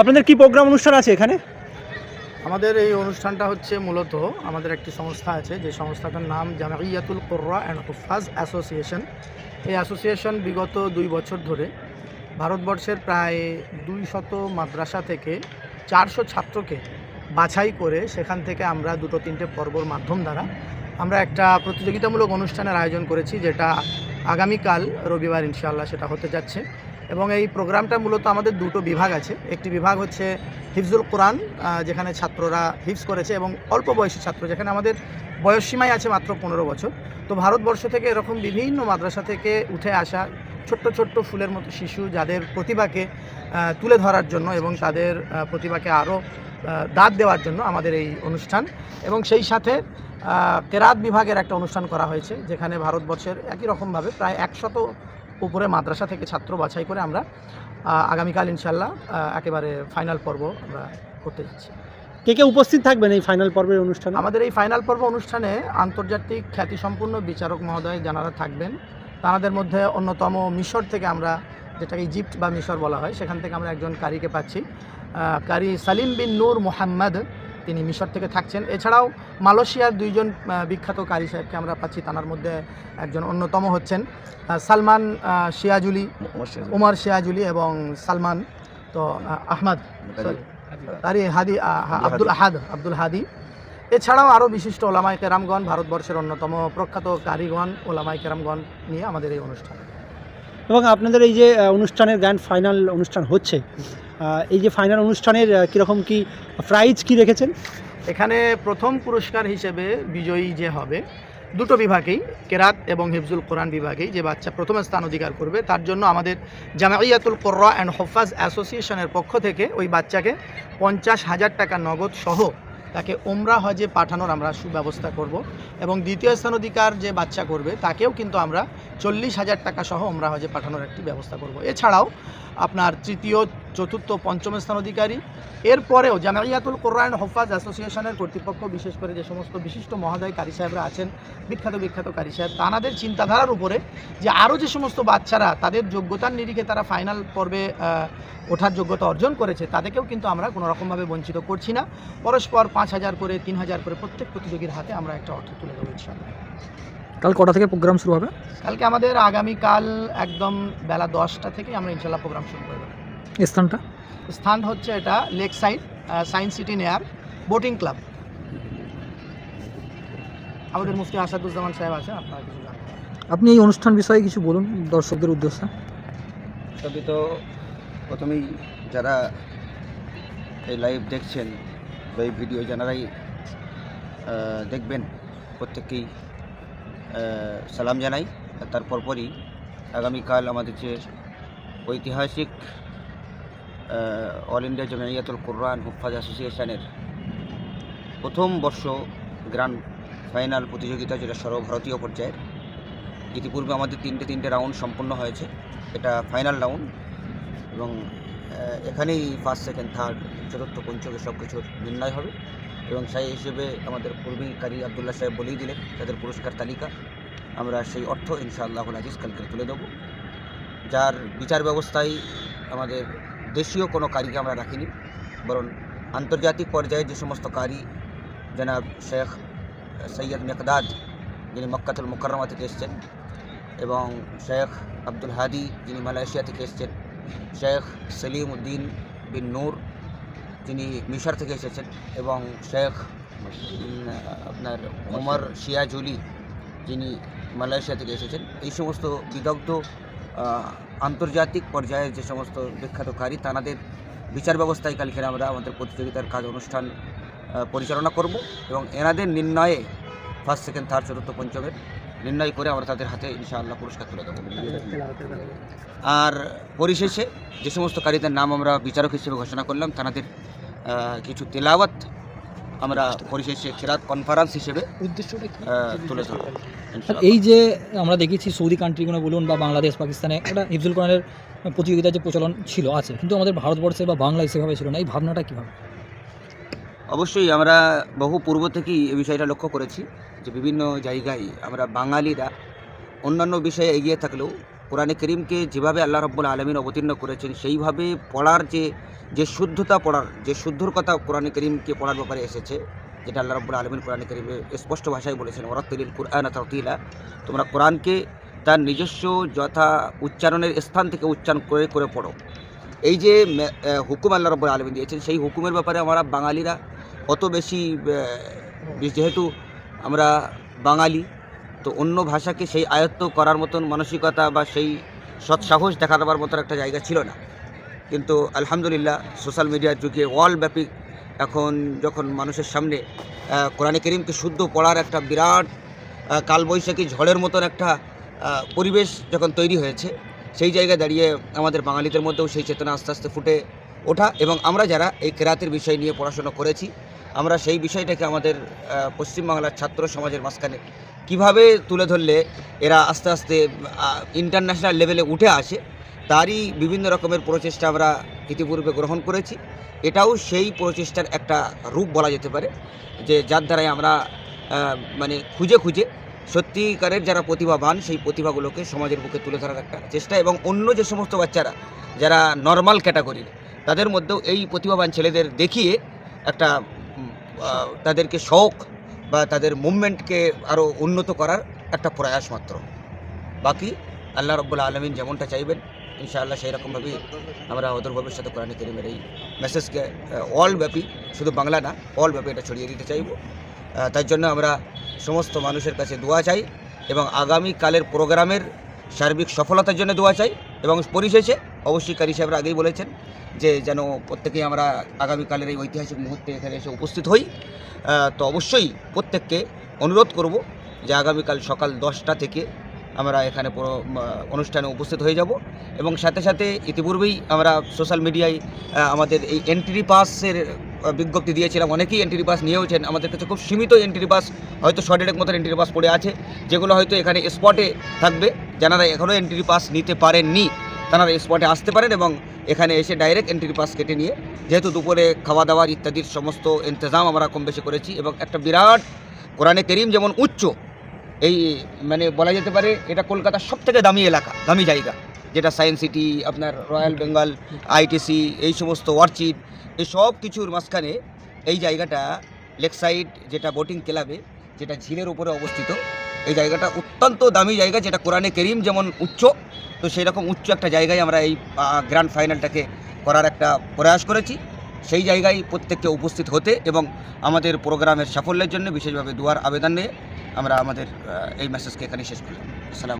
আপনাদের কি প্রোগ্রাম অনুষ্ঠান আছে এখানে? আমাদের এই অনুষ্ঠানটা হচ্ছে মূলত আমাদের একটি সংস্থা আছে, যে সংস্থাটার নাম জামাইয়াতুল কোর্রা অ্যান্ড হুফাজ অ্যাসোসিয়েশন। এই অ্যাসোসিয়েশন বিগত দুই বছর ধরে ভারতবর্ষের প্রায় দুই শত মাদ্রাসা থেকে চারশো ছাত্রকে বাছাই করে সেখান থেকে আমরা দুটো তিনটে পর্বর মাধ্যম দ্বারা আমরা একটা প্রতিযোগিতামূলক অনুষ্ঠানের আয়োজন করেছি, যেটা আগামীকাল রবিবার ইনশাআল্লাহ সেটা হতে যাচ্ছে। এবং এই প্রোগ্রামটা মূলত আমাদের দুটো বিভাগ আছে। একটি বিভাগ হচ্ছে হিফজুল কোরআন যেখানে ছাত্ররা হিফজ করেছে এবং অল্প বয়সী ছাত্র, যেখানে আমাদের বয়সসীমাই আছে মাত্র পনেরো বছর। তো ভারতবর্ষ থেকে এরকম বিভিন্ন মাদ্রাসা থেকে উঠে আসা ছোট্ট ছোট্ট ফুলের মতো শিশু, যাদের প্রতিভাকে তুলে ধরার জন্য এবং তাদের প্রতিভাকে আরও দাঁত দেওয়ার জন্য আমাদের এই অনুষ্ঠান। এবং সেই সাথে কেরাত বিভাগের একটা অনুষ্ঠান করা হয়েছে, যেখানে ভারতবর্ষের একই রকমভাবে প্রায় একশত উপরে মাদ্রাসা থেকে ছাত্র বাছাই করে আমরা আগামীকাল ইনশাল্লাহ একেবারে ফাইনাল পর্ব আমরা করতে যাচ্ছি। কে কে উপস্থিত থাকবেন এই ফাইনাল পর্বের অনুষ্ঠানে? আমাদের এই ফাইনাল পর্ব অনুষ্ঠানে আন্তর্জাতিক খ্যাতিসম্পন্ন বিচারক মহোদয় যারা থাকবেন। তাদের মধ্যে অন্যতম মিশর থেকে আমরা যেটাকে ইজিপ্ট বা মিশর বলা হয় সেখান থেকে আমরা একজন কারিকে পাচ্ছি। কারি সালিম বিন নূর মোহাম্মদ তিনি মিশর থেকে থাকছেন। এছাড়াও মালয়েশিয়ার দুইজন বিখ্যাত কারি সাহেবকে আমরা পাচ্ছি। তার মধ্যে একজন অন্যতম হচ্ছেন সালমান আহ, সিয়াজুলি উমর সিয়াজুলি এবং সালমান তো আহ, আহমদ তারি হাদি আব্দুল আহাদ আব্দুল হাদি। এছাড়াও আরও বিশিষ্ট ওলামাই কেরামগণ ভারতবর্ষের অন্যতম প্রখ্যাত কারিগণ ওলামাই কেরামগণ নিয়ে আমাদের এই অনুষ্ঠান। এবং আপনাদের এই যে অনুষ্ঠানের গ্র্যান্ড ফাইনাল অনুষ্ঠান হচ্ছে এই যে ফাইনাল অনুষ্ঠানের কীরকম কি প্রাইজ কি রেখেছেন? এখানে প্রথম পুরস্কার হিসেবে বিজয়ী যে হবে, দুটো বিভাগেই, কেরাত এবং হিফজুল কোরআন বিভাগেই যে বাচ্চা প্রথম স্থান অধিকার করবে, তার জন্য আমাদের জামাইয়াতুল কোর্রা অ্যান্ড হফাজ অ্যাসোসিয়েশনের পক্ষ থেকে ওই বাচ্চাকে পঞ্চাশ হাজার টাকা নগদ সহ তাকে ওমরা হজে পাঠানোর আমরা সুব্যবস্থা করব এবং দ্বিতীয় স্থান অধিকার যে বাচ্চা করবে, তাকেও কিন্তু আমরা চল্লিশ হাজার টাকা সহ ওমরা হজে পাঠানোর একটি ব্যবস্থা করব। এছাড়াও আপনার তৃতীয়, চতুর্থ, পঞ্চম স্থান অধিকারী। এরপরেও জামাইয়াতুল কোরআন হফাজ অ্যাসোসিয়েশনের কর্তৃপক্ষ, বিশেষ করে যে সমস্ত বিশিষ্ট মহোদয় কারি সাহেবরা আছেন, বিখ্যাত বিখ্যাত কারি সাহেব, তানাদের চিন্তাধারার উপরে যে আরও যে সমস্ত বাচ্চারা তাদের যোগ্যতার নিরিখে তারা ফাইনাল পর্বে ওঠার যোগ্যতা অর্জন করেছে, তাদেরকেও কিন্তু আমরা কোনো রকমভাবে বঞ্চিত করছি না। পরস্পর পাঁচ হাজার করে, তিন হাজার করে প্রত্যেক প্রতিযোগীর হাতে আমরা একটা অর্থ তুলে দেবো ইনশাআল্লাহ। কাল কটা থেকে প্রোগ্রাম শুরু হবে? কালকে আমাদের আগামীকাল একদম বেলা দশটা থেকে আমরা ইনশাল্লাহ প্রোগ্রাম শুরু করব স্থানটা? স্থান হচ্ছে এটা lake side science city near boating club আমাদের মুফতি আসাদুজ্জামান সাহেব আছে আপনারা কিছু জানেন আপনি এই অনুষ্ঠান বিষয়ে কিছু বলুন দর্শকদের উদ্দেশ্যে। তবে তো প্রথমেই যারা এই লাইভ দেখছেন বা এই ভিডিও যারাই দেখবেন প্রত্যেককেই সালাম জানাই। তার পরপরই আগামীকাল আমাদের যে ঐতিহাসিক অল ইন্ডিয়া জমিয়াতুল কোরআন হুফাজ অ্যাসোসিয়েশনের প্রথম বর্ষ গ্র্যান্ড ফাইনাল প্রতিযোগিতা, যেটা সর্বভারতীয় পর্যায়ের, ইতিপূর্বে আমাদের তিনটে তিনটে রাউন্ড সম্পন্ন হয়েছে। এটা ফাইনাল রাউন্ড এবং এখানেই ফার্স্ট সেকেন্ড থার্ড চতুর্থ, পঞ্চমে সব কিছুর নির্ণয় হবে। এবং সেই হিসেবে আমাদের পূর্বী কারি আবদুল্লাহ সাহেব বলেই দিলেন, তাদের পুরস্কার তালিকা আমরা সেই অর্থ ইনশাআল্লাহ আজিজ কালকে তুলে দেবো। যার বিচার ব্যবস্থায় আমাদের দেশীয় কোনো কারিকে আমরা রাখিনি, বরং আন্তর্জাতিক পর্যায়ে যে সমস্ত কারি জনাব শেখ সৈয়দ মেকদাদ, যিনি মক্কাতুল মুকররমা থেকে এসেছেন, এবং শেখ আব্দুল হাদি, যিনি মালয়েশিয়া থেকে এসেছেন, শেখ সেলিম উদ্দিন বিন নূর যিনি মিশর থেকে এসেছেন এবং শেখ আপনার ওমর শিয়াজুলি যিনি মালয়েশিয়া থেকে এসেছেন। এই সমস্ত বিদগ্ধ আন্তর্জাতিক পর্যায়ের যে সমস্ত বিখ্যাত কারি, তানাদের বিচার ব্যবস্থায় কালকে আমরা আমাদের প্রতিযোগিতার কাজ অনুষ্ঠান পরিচালনা করব এবং এনাদের নির্ণয়ে ফার্স্ট সেকেন্ড থার্ড চতুর্থ পঞ্চমের নির্ণয় করে আমরা তাদের হাতে ইনশাআল্লাহ পুরস্কার তুলে দেবো। আর পরিশেষে যে সমস্ত কারীদের নাম আমরা বিচারক হিসেবে ঘোষণা করলাম তাদের কিছু তেলাওয়াত আমরা পরিশেষে খেরাত কনফারেন্স হিসেবে উদ্দেশ্যটা তুলে ধরবো। এই যে আমরা দেখেছি সৌদি কান্ট্রিগুলো বলুন বা বাংলাদেশ পাকিস্তানে একটা হিফজুল কোরআনের প্রতিযোগিতার যে প্রচলন ছিল আছে। কিন্তু আমাদের ভারতবর্ষে বা বাংলায় সেভাবে ছিল না। এই ভাবনাটা কীভাবে? অবশ্যই আমরা বহু পূর্ব থেকেই এই বিষয়টা লক্ষ্য করেছি যে বিভিন্ন জায়গায় আমরা বাঙালিরা অন্যান্য বিষয়ে এগিয়ে থাকলেও কোরআনে করিমকে যেভাবে আল্লাহ রব্বুল আলমিন অবতীর্ণ করেছেন, সেইভাবে পড়ার যে যে শুদ্ধতা পড়ার, যে শুদ্ধর কথা কোরআন করিমকে পড়ার ব্যাপারে এসেছে, যেটা আল্লাহ রব্বুল আলমিন কোরআন করিমে স্পষ্ট ভাষায় বলেছেন ওরাত্তিল কোরআন তরতিলা তোমরা কোরআনকে তার নিজস্ব যথা উচ্চারণের স্থান থেকে উচ্চারণ করে করে পড়ো। এই যে হুকুম আল্লাহ রব্বুল আলমিন দিয়েছেন, সেই হুকুমের ব্যাপারে আমরা বাঙালিরা অত বেশি যেহেতু আমরা বাঙালি তো অন্য ভাষাকে সেই আয়ত্ত করার মতন মানসিকতা বা সেই সৎসাহস দেখা দেওয়ার মতন একটা জায়গা ছিল না। কিন্তু আলহামদুলিল্লাহ সোশ্যাল মিডিয়ার যুগে ওয়ার্ল্ডব্যাপী এখন যখন মানুষের সামনে কোরআনে করিমকে শুদ্ধ পড়ার একটা বিরাট কালবৈশাখী ঝড়ের মতন একটা পরিবেশ যখন তৈরি হয়েছে, সেই জায়গায় দাঁড়িয়ে আমাদের বাঙালিদের মধ্যেও সেই চেতনা আস্তে আস্তে ফুটে ওঠা এবং আমরা যারা এই কেরাতের বিষয় নিয়ে পড়াশোনা করেছি, আমরা সেই বিষয়টাকে আমাদের পশ্চিমবাংলার ছাত্র সমাজের মাঝখানে কীভাবে তুলে ধরলে এরা আস্তে আস্তে ইন্টারন্যাশনাল লেভেলে উঠে আসে, তারই বিভিন্ন রকমের প্রচেষ্টা আমরা ইতিপূর্বে গ্রহণ করেছি। এটাও সেই প্রচেষ্টার একটা রূপ বলা যেতে পারে, যে যার দ্বারাই আমরা মানে খুঁজে খুঁজে সত্যিকারের যারা প্রতিভাবান, সেই প্রতিভাগুলোকে সমাজের বুকে তুলে ধরার একটা চেষ্টা এবং অন্য যে সমস্ত বাচ্চারা, যারা নর্মাল ক্যাটাগরির তাদের মধ্যেও এই প্রতিভাবান ছেলেদের দেখিয়ে একটা তাদেরকে শখ বা তাদের মুভমেন্টকে আরও উন্নত করার একটা প্রয়াস মাত্র। বাকি আল্লাহ রব্বুল আলমিন যেমনটা চাইবেন, ইনশাআল্লাহ সেই রকমভাবেই আমরা অদূর ভবিষ্যতে কোরআন করিমের এই মেসেজকে অলব্যাপী শুধু বাংলা না অলব্যাপী এটা ছড়িয়ে দিতে চাইব। তার জন্য আমরা সমস্ত মানুষের কাছে দোয়া চাই এবং আগামী কালের প্রোগ্রামের সার্বিক সফলতার জন্য দোয়া চাই এবং পরিশেষে অবশ্যই কারি সাহেবরা আগেই বলেছেন যে যেন প্রত্যেকেই আমরা আগামীকালের এই ঐতিহাসিক মুহূর্তে এখানে এসে উপস্থিত হই। তো অবশ্যই প্রত্যেককে অনুরোধ করব যে আগামীকাল সকাল দশটা থেকে আমরা এখানে পুরো অনুষ্ঠানে উপস্থিত হয়ে যাব। এবং সাথে সাথে ইতিপূর্বেই আমরা সোশ্যাল মিডিয়ায় আমাদের এই এন্ট্রি পাসের বিজ্ঞপ্তি দিয়েছিলাম। অনেকেই এন্ট্রি পাস নিয়েওছেন। আমাদের কাছে খুব সীমিত এন্ট্রি পাস হয়তো শর্টের মতো এন্ট্রি পাস পড়ে আছে। যেগুলো হয়তো এখানে স্পটে থাকবে। যারা এখনও এন্ট্রি পাস নিতে পারেননি তারা স্পটে আসতে পারেন এবং এখানে এসে ডাইরেক্ট এন্ট্রি পাস কেটে নিয়ে, যেহেতু দুপুরে খাওয়া দাওয়ার ইত্যাদির সমস্ত ইন্তজাম আমরা কম বেশি করেছি এবং একটা বিরাট কোরআনে করিম যেমন উচ্চ এই মানে বলা যেতে পারে এটা কলকাতার সব থেকে দামি এলাকা, দামি জায়গা। যেটা সায়েন্স সিটি আপনার রয়্যাল বেঙ্গল আইটিসি এই সমস্ত ওয়ার্চিট এই সব কিছুর মাঝখানে এই জায়গাটা লেক সাইড যেটা বোটিং ক্লাবে, যেটা ঝিলের উপরে অবস্থিত, এই জায়গাটা অত্যন্ত দামি জায়গা যেটা কোরআনে করিম যেমন উচ্চ, তো সেই রকম উচ্চ একটা জায়গায় আমরা এই গ্র্যান্ড ফাইনালটাকে করার একটা প্রয়াস করেছি। সেই জায়গায় প্রত্যেককে উপস্থিত হতে এবং আমাদের প্রোগ্রামের সাফল্যের জন্য বিশেষভাবে দুয়ার আবেদন নিয়ে আমরা আমাদের এই মেসেজকে এখানে শেষ করলাম। আসসালাম